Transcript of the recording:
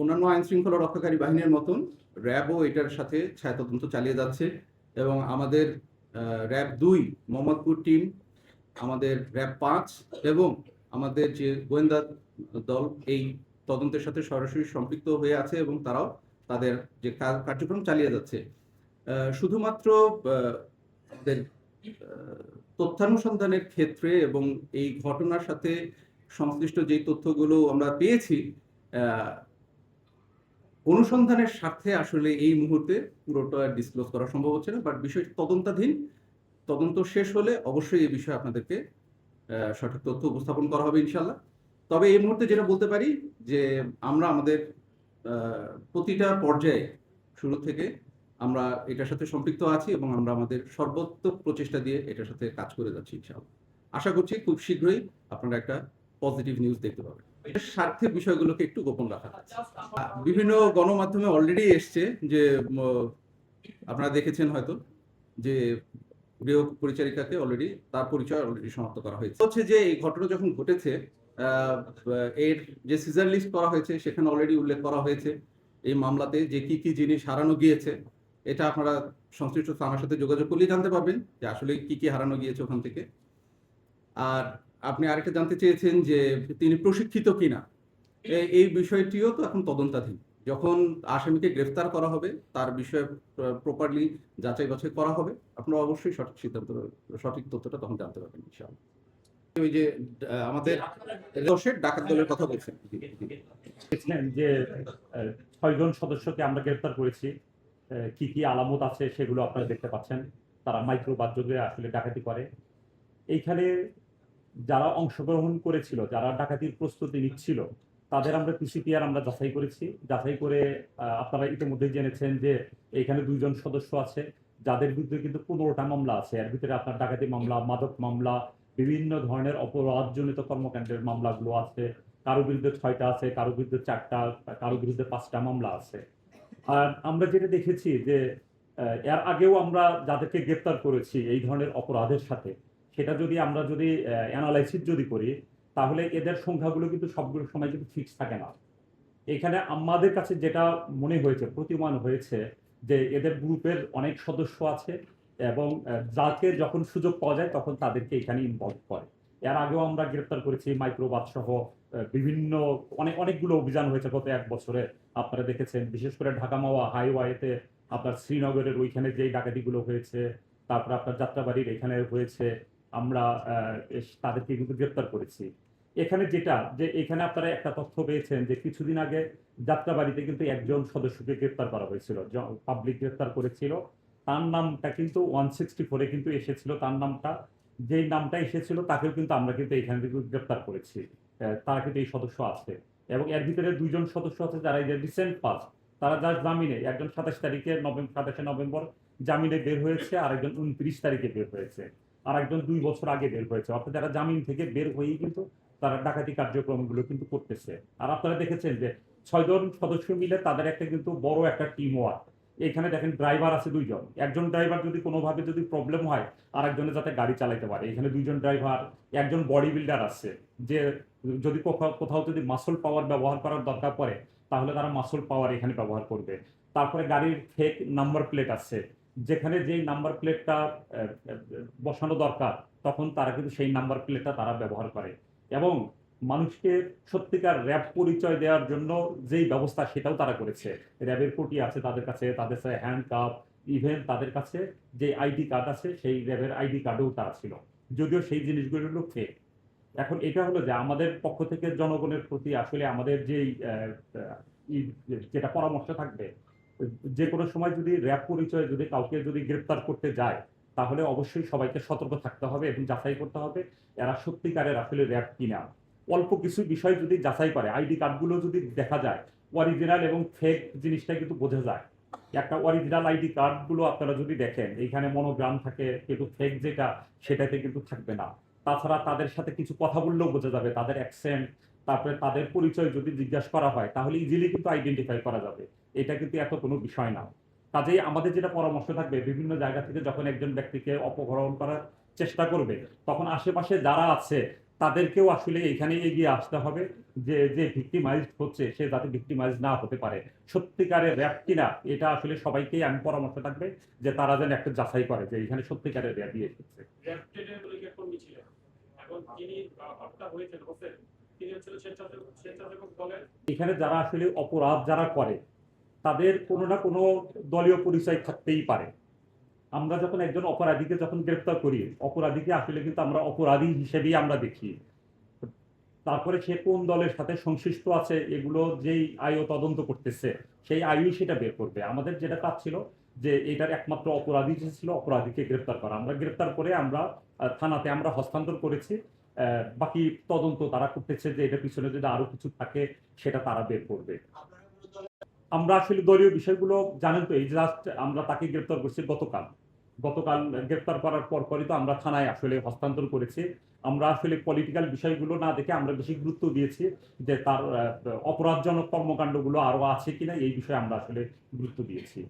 অন্যান্য আইন শৃঙ্খলা রক্ষাকারী বাহিনীর মতন র্যাবও এটার সাথে ছায়া তদন্ত চালিয়ে যাচ্ছে এবং আমাদের র্যাব দুই, মোহাম্মদপুর টিম, আমাদের র্যাব পাঁচ এবং আমাদের যে গোয়েন্দা দল, এই তদন্তের সাথে সরাসরি সম্পৃক্ত হয়ে আছে এবং তারাও তাদের যে কার্যক্রম চালিয়ে যাচ্ছে। শুধুমাত্র তথ্যানুসন্ধানের ক্ষেত্রে এবং এই ঘটনার সাথে সংশ্লিষ্ট যে তথ্যগুলো আমরা পেয়েছি অনুসন্ধানের স্বার্থে আসলে এই মুহূর্তে পুরোটা ডিসক্লোজ করা সম্ভব হচ্ছে না বাট বিষয় তদন্তাধীন। তদন্ত শেষ হলে অবশ্যই এই বিষয়ে আপনাদেরকে সঠিক তথ্য উপস্থাপন করা হবে ইনশাল্লাহ তবে এই মুহূর্তে যেটা বলতে পারি যে আমরা আমাদের প্রতিটা পর্যায়ে শুরু থেকে আমরা এটার সাথে সম্পৃক্ত আছি এবং আমরা আমাদের সর্বোত্তম প্রচেষ্টা দিয়ে এটার সাথে কাজ করে যাচ্ছি ইনশাআল্লাহ। আশা করছি খুব শীঘ্রই আপনারা একটা পজিটিভ নিউজ দেখতে পাবেন। এর স্বার্থে বিষয়গুলোকে একটু গোপন রাখা। বিভিন্ন গণমাধ্যমে অলরেডি এসছে যে আপনারা দেখেছেন হয়তো, যে গৃহ পরিচারিকাকে অলরেডি তার পরিচয় অলরেডি সমাপ্ত করা হয়েছে হচ্ছে যে, এই ঘটনা যখন ঘটেছে এর যে সিজার লিস্ট করা হয়েছে, সেখানে অলরেডি উল্লেখ করা হয়েছে, এই মামলাতে যে কি কি জিনিস হারানো গিয়েছে, এটা আপনারা সংশ্লিষ্ট থানার সাথে যোগাযোগ করলেই জানতে পারবেন যে আসলে কি কি হারানো গিয়েছে ওখান থেকে আর আপনি আরেকটা জানতে চেয়েছেন যে তিনি প্রশিক্ষিত কিনা? এই বিষয়টিও তো এখন তদন্তাধীন। যখন আসামিকে গ্রেফতার করা হবে, তার বিষয়ে প্রপারলি যাচাই বাছাই করা হবে, আপনারা অবশ্যই সঠিক সিদ্ধান্ত, সঠিক তথ্যটা তখন জানতে পারবেন, ইনশাআল্লাহ। ওই যে আমাদের দশের ডাকাত দলের কথা বলছেন। যে ছয়জন সদস্যকে আমরা গ্রেফতার করেছি। কি কি আলামত আছে সেগুলো আপনারা দেখতে পাচ্ছেন। তারা মাইক্রো বাদ্যকে আসলে ডাকাতি করে। এইখানে যারা অংশগ্রহণ করেছিল, যারা ডাকাতির প্রস্তুতি নিচ্ছিল, তাদের আমরা পিসিপিআর আমরা যাচাই করেছি। যাচাই করে আপনারা ইতিমধ্যেই জেনেছেন যে এখানে দুইজন সদস্য আছে, যাদের বিরুদ্ধে কিন্তু পনেরোটা মামলা আছে। এর ভিতরে আপনার ডাকাতি মামলা, মাদক মামলা, বিভিন্ন ধরনের অপরাধজনিত কর্মকাণ্ডের মামলাগুলো আছে। কারও বিরুদ্ধে ছয়টা আছে, কারও বিরুদ্ধে চারটা, কারও বিরুদ্ধে পাঁচটা মামলা আছে। আর আমরা যেটা দেখেছি যে এর আগেও আমরা যাদেরকে গ্রেপ্তার করেছি এই ধরনের অপরাধের সাথে সেটা যদি আমরা যদি অ্যানালাইসিস যদি করি, তাহলে এদের সংখ্যাগুলো কিন্তু সবগুলো সময় কিন্তু ফিক্স থাকে না। এখানে আমাদের কাছে যেটা মনে হয়েছে প্রতিমান হয়েছে, যে এদের গ্রুপের অনেক সদস্য আছে এবং যাকে যখন সুযোগ পাওয়া যায় তখন তাদেরকে এখানে ইনভলভ করে। এর আগেও আমরা গ্রেপ্তার করেছি মাইক্রোবাদ সহ বিভিন্ন অনেক, অনেকগুলো অভিযান হয়েছে গত এক বছরে। আপনারা দেখেছেন, বিশেষ করে ঢাকা মাওয়া হাইওয়েতে আপনার শ্রীনগরের ওইখানে যেই ডাকাতিগুলো হয়েছে, তারপর আপনার যাত্রাবাড়ির এখানে হয়েছে আমরা তাদেরকে কিন্তু গ্রেপ্তার করেছি। এখানে যেটা, যে এখানে আপনারা একটা তথ্য পেয়েছেন যে কিছুদিন আগে যাত্রাবাড়িতে কিন্তু একজন সদস্যকে গ্রেপ্তার করা হয়েছিল পাবলিক গ্রেপ্তার করেছিল। তার নামটা কিন্তু ওয়ান সিক্সটি ফোরে কিন্তু এসেছিল, তার নামটা, যেই নামটা এসেছিল তাকেও কিন্তু আমরা কিন্তু এখান থেকে গ্রেপ্তার করেছি। তারা কিন্তু এই সদস্য আছে এবং এর ভিতরে দুইজন সদস্য আছে যারা এই যে রিসেন্ট পাস তারা যার জামিনে, একজন সাতাশ তারিখে নভেম্বর সাতাশে নভেম্বর জামিনে বের হয়েছে আর একজন উনত্রিশ তারিখে বের হয়েছে। আর একজন দুই বছর আগে বের হয়েছে। অর্থাৎ যারা জামিন থেকে বের হয়েই কিন্তু তারা ডাকাতি কার্যক্রমগুলো কিন্তু করতেছে। আর আপনারা দেখেছেন যে ছয়জন সদস্য মিলে তাদের একটা কিন্তু বড় একটা টিম ওয়ার্ক এখানে দেখেন ড্রাইভার আছে দুইজন। একজন ড্রাইভার যদি কোনোভাবে যদি প্রবলেম হয় আর একজনের যাতে গাড়ি চালাতে পারে। এখানে দুইজন ড্রাইভার একজন বডি বিল্ডার আছে। যে যদি কোথাও যদি মাসল পাওয়ার ব্যবহার করার দরকার পড়ে, তাহলে তারা মাসল পাওয়ার এখানে ব্যবহার করবে। তারপরে গাড়ির ফেক নাম্বার প্লেট আছে। যেখানে যেই নাম্বার প্লেটটা বসানো দরকার, তখন তারা কিন্তু সেই নাম্বার প্লেটটা তারা ব্যবহার করে। এবং মানুষকে সত্যিকার র্যাব পরিচয় দেওয়ার জন্য যেই ব্যবস্থা সেটাও তারা করেছে। র্যাবের কোটি আছে তাদের কাছে তাদের কাছে হ্যান্ড কাপ ইভেন তাদের কাছে যে আইডি কার্ড আছে, সেই র্যাবের আইডি কার্ডও তারা ছিল। যদিও সেই জিনিসগুলো হলো ফেক এখন এটা হলো যে আমাদের পক্ষ থেকে জনগণের প্রতি আসলে আমাদের যেই যেটা পরামর্শ থাকবে যে কোনো সময় যদি র্যাব পরিচয় যদি কাউকে যদি গ্রেপ্তার করতে যায়, তাহলে অবশ্যই সবাইকে সতর্ক থাকতে হবে এবং যাচাই করতে হবে এরা সত্যিকারের আসলে র্যাব কিনা। অল্প কিছু বিষয় যদি যাচাই করে, আইডি কার্ডগুলো যদি দেখা যায় অরিজিনাল এবং ফেক জিনিসটা কিন্তু বোঝা যায়। একটা অরিজিনাল আইডি কার্ডগুলো আপনারা যদি দেখেন, এইখানে মনোগ্রাম থাকে, কিন্তু ফেক যেটা, সেটাতে কিন্তু থাকবে না। তাছাড়া তাদের সাথে কিছু কথা বললেও বোঝা যাবে, তাদের অ্যাকসেন্ট তারপরে তাদের পরিচয় যদি জিজ্ঞাসা করা হয়, তাহলে ইজিলি কিন্তু আইডেন্টিফাই করা যাবে। এটা কিন্তু এত কোনো বিষয় না। কাজেই আমাদের যেটা পরামর্শ থাকবে বিভিন্ন জায়গা থেকে যখন একজন ব্যক্তিকে অপহরণ করার চেষ্টা করবে তখন আশেপাশে যারা আছে তাদেরকেও আসলে এখানে এগিয়ে আসতে হবে যে যে ভিক্টিমাইজড হচ্ছে সে যাতে ভিক্টিমাইজ না হতে পারে। সত্যিকারের র্যাপ কিনা এটা আসলে সবাইকেই আমি পরামর্শ থাকবে যে তারা যেন একটা যাচাই করে যে এখানে সত্যিকারের র্যাপ দিয়ে এসেছে। এখানে যারা আসলে অপরাধ যারা করে তাদের কোনো না কোনো দলীয় পরিচয় থাকতেই পারে। আমরা যখন একজন অপরাধীকে যখন গ্রেপ্তার করি, অপরাধীকে আসলে কিন্তু আমরা অপরাধী হিসেবেই আমরা দেখি। তারপরে সে কোন দলের সাথে সংশ্লিষ্ট আছে, এগুলো যেই আয়ও তদন্ত করতেছে, সেই আয়ুই সেটা বের করবে। আমাদের যেটা কাজ ছিল যে এটার একমাত্র অপরাধী যে ছিল, অপরাধীকে গ্রেপ্তার করা। আমরা গ্রেপ্তার করে আমরা থানাতে আমরা হস্তান্তর করেছি। বাকি তদন্ত তারা করতেছে যে এটা পিছনে যদি আরও কিছু থাকে, সেটা তারা বের করবে। আমরা আসলে দলীয় বিষয়গুলো জানেন তো, এই জাস্ট আমরা তাকে গ্রেপ্তার করছি গতকাল। গতকাল গ্রেপ্তার করার পর পরই তো আমরা থানায় আসলে হস্তান্তর করেছি। আমরা আসলে পলিটিক্যাল বিষয়গুলো না দেখে আমরা বেশি গুরুত্ব দিয়েছি যে তার অপরাধজনক কর্মকাণ্ডগুলো আরও আছে কিনা, এই বিষয়ে আমরা আসলে গুরুত্ব দিয়েছি।